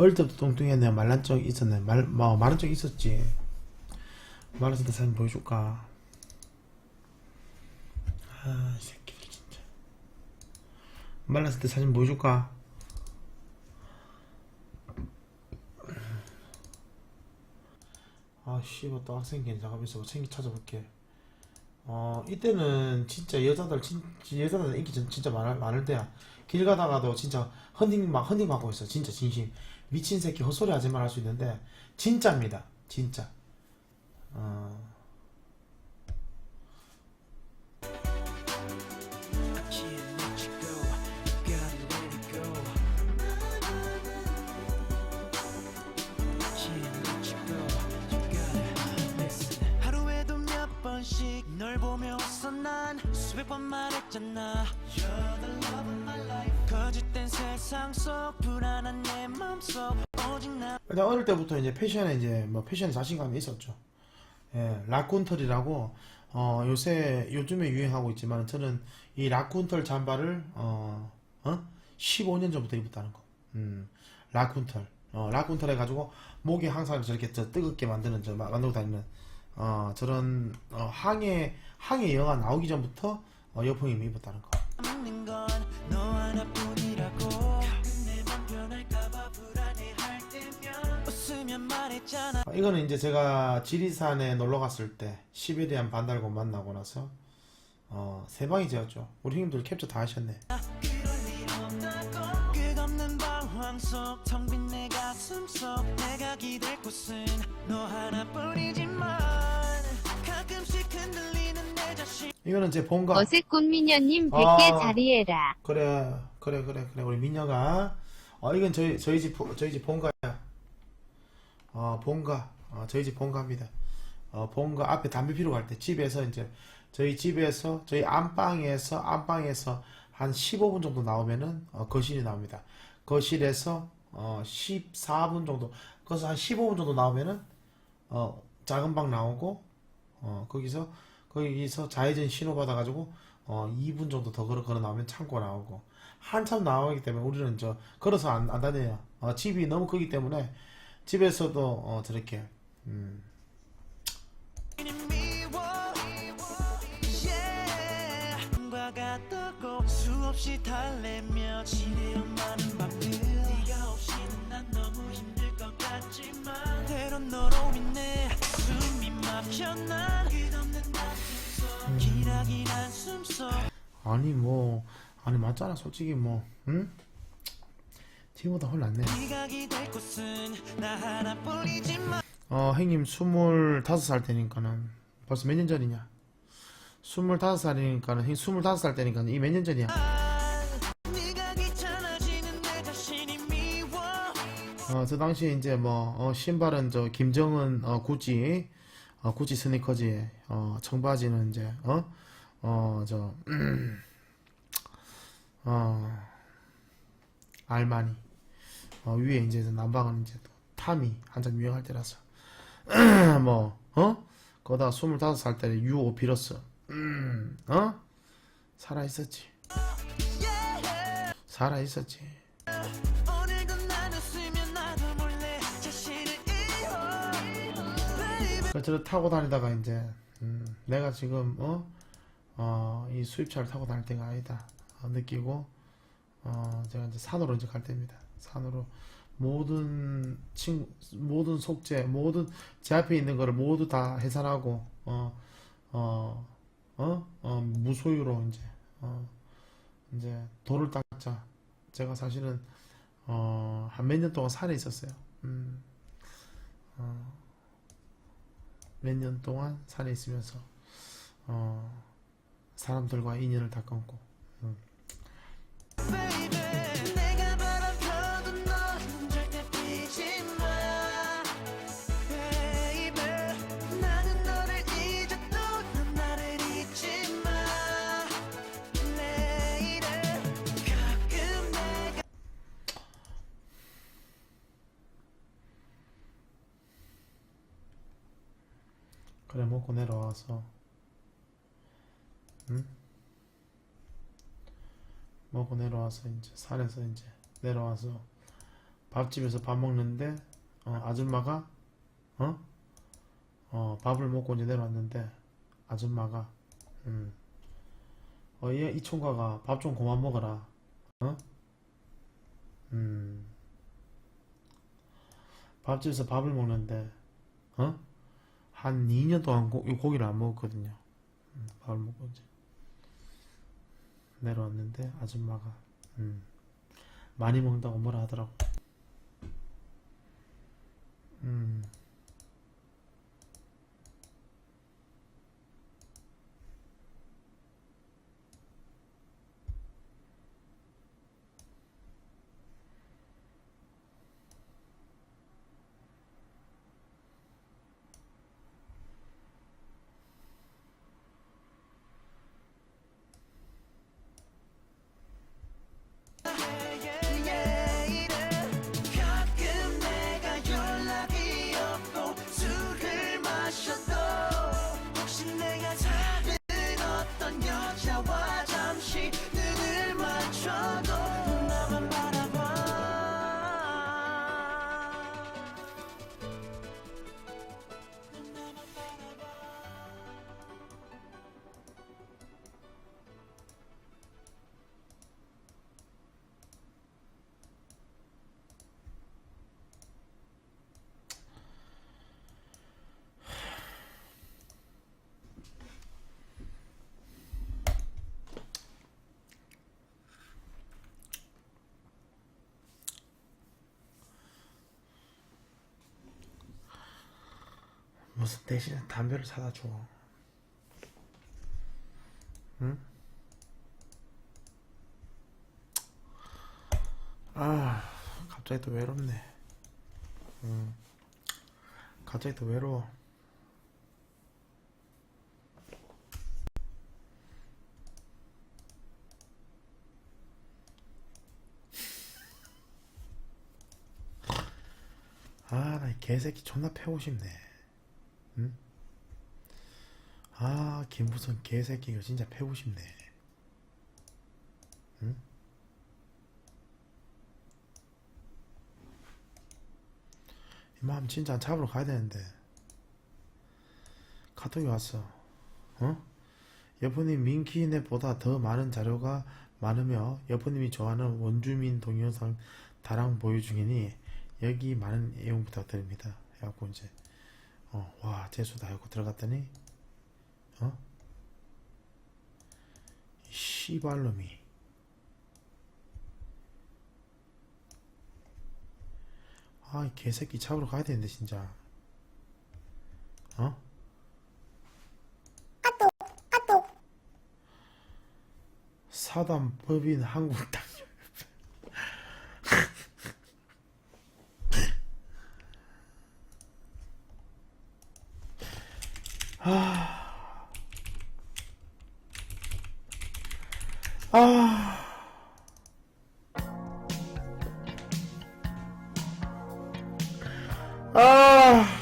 어릴 때부터 뚱뚱했네 말란 적 있었네. 말 뭐, 마른 적 있었지. 말랐을 때 사진 보여줄까? 아 이 새끼들 진짜. 말랐을 때 사진 보여줄까? 아 씨발 또 학생기 잠깐만있어 생기 찾아볼게 어 이때는 진짜 여자들 진 여자들 인기 진- 진짜 많을, 많을 때야. 길 가다가도 진짜 헌팅 막 헌팅 받고 있어. 진짜 진심. 미친 새끼 헛소리 하지 말할 수 있는데 진짜입니다. 진짜. 어 수백 번 말했잖아 You're the love of my life 거짓된 세상 속 불안한 내 맘속 오직 나 일단 어릴 때부터 이제 패션에 이제 뭐 패션에 자신감이 있었죠. 예, 락군털이라고 어 요새 요즘에 유행하고 있지만 저는 이 락군털 잠바를 어, 어? 15년 전부터 입었다는 거. 음, 락군털. 어, 락군털 해가지고 목이 항상 저렇게 저 뜨겁게 만드는 저 마- 만들고 다니는 어 저런 어, 항해 항해 영화 나오기 전부터 어, 여풍이 입었다는 거. 어, 이거는 이제 제가 지리산에 놀러 갔을 때 시베리안 반달곰 만나고 나서 어, 세 방이 되었죠. 우리 형님들 캡처 다 하셨네. 그럴 일 없다고 끝없는 방황 속텅빈 내 가슴 속 내가 기댈 곳은 너 하나뿐이지만 이거는 제 본가. 어색꽃 미녀님 100개 아. 자리해라. 그래, 그래, 그래, 그래. 우리 민녀가. 어, 이건 저희 저희 집 보- 저희 집 본가야. 어, 본가. 어, 저희 집 본가입니다. 어, 본가 앞에 담배 피러 갈 때 집에서 이제 저희 집에서 저희 안방에서 안방에서 한 15분 정도 나오면은 어, 거실이 나옵니다. 거실에서 어, 14분 정도 거기서 한 15분 정도 나오면은 어, 작은 방 나오고 어, 거기서 거기서 좌회전 신호 받아가지고 어, 2분 정도 더 걸어 걸어 나오면 창고 나오고 한참 나오기 때문에 우리는 저 걸어서 안, 안 다녀요. 어, 집이 너무 크기 때문에 집에서도 어, 저렇게 음, 뜨고 수없이 달래며 지내 아니 뭐 아니 맞잖아 솔직히 뭐 응? 곳은 나 하나뿐이지만 어 형님 25살 때니까는 벌써 몇 년 전이냐? 25살이니까는 형님 25살 때니까 이몇 년 전이야? 어, 저 당시에 이제 뭐, 어, 신발은 저, 김정은, 어, 구찌, 어, 구찌 스니커즈에, 어, 청바지는 이제, 어, 어, 저, 어, 알마니, 어, 위에 이제 남방은 이제 또 타미, 한참 유행할 때라서, 뭐, 어? 거기다가 25살 때 유오 빌었어. 음, 어? 살아있었지. 살아있었지. 저를 타고 다니다가 이제 음, 내가 지금 어? 어, 이 수입차를 타고 다닐 때가 아니다 어, 느끼고 어, 제가 이제 산으로 이제 갈 때입니다. 산으로 모든 친 모든 속죄 모든 제 앞에 있는 거를 모두 다 해산하고 어, 어, 어, 어, 무소유로 이제 어, 이제 돌을 닦자. 제가 사실은 어, 한 몇 년 동안 산에 있었어요. 음, 어, 몇 년 동안 산에 있으면서 어, 사람들과 인연을 다 끊고 음. 그래 먹고 내려와서 응? 먹고 내려와서 이제 산에서 이제 내려와서 밥집에서 밥 먹는데 어, 아줌마가 어? 어 밥을 먹고 이제 내려왔는데 아줌마가 음. 어, 얘, 이 총각아, 밥 좀 그만 먹어라. 어? 음. 밥집에서 밥을 먹는데, 어? 한 2년 동안 고, 이 고기를 안 먹었거든요. 음, 밥을 먹고 이제. 내려왔는데, 아줌마가, 음. 많이 먹는다고 뭐라 하더라고. 무슨 대신에 담배를 사다 줘. 응? 아, 갑자기 또 외롭네. 응. 갑자기 또 외로워. 아, 나이 개새끼 존나 패고 싶네. 응? 아, 김부선 개새끼 이거 진짜 패고 싶네. 응? 이 마음 진짜 잡으러 가야 되는데. 카톡이 왔어. 어? 여포님 민키넷보다 더 많은 자료가 많으며 여포님이 좋아하는 원주민 동영상 다량 보유 중이니 여기 많은 애용 부탁드립니다. 해갖고 이제 어, 와, 재수다 하고 들어갔더니, 어? 이 씨발놈이. 아, 이 개새끼 잡으러 가야 되는데, 진짜. 어? 사단 법인 한국 땅. 아. 아.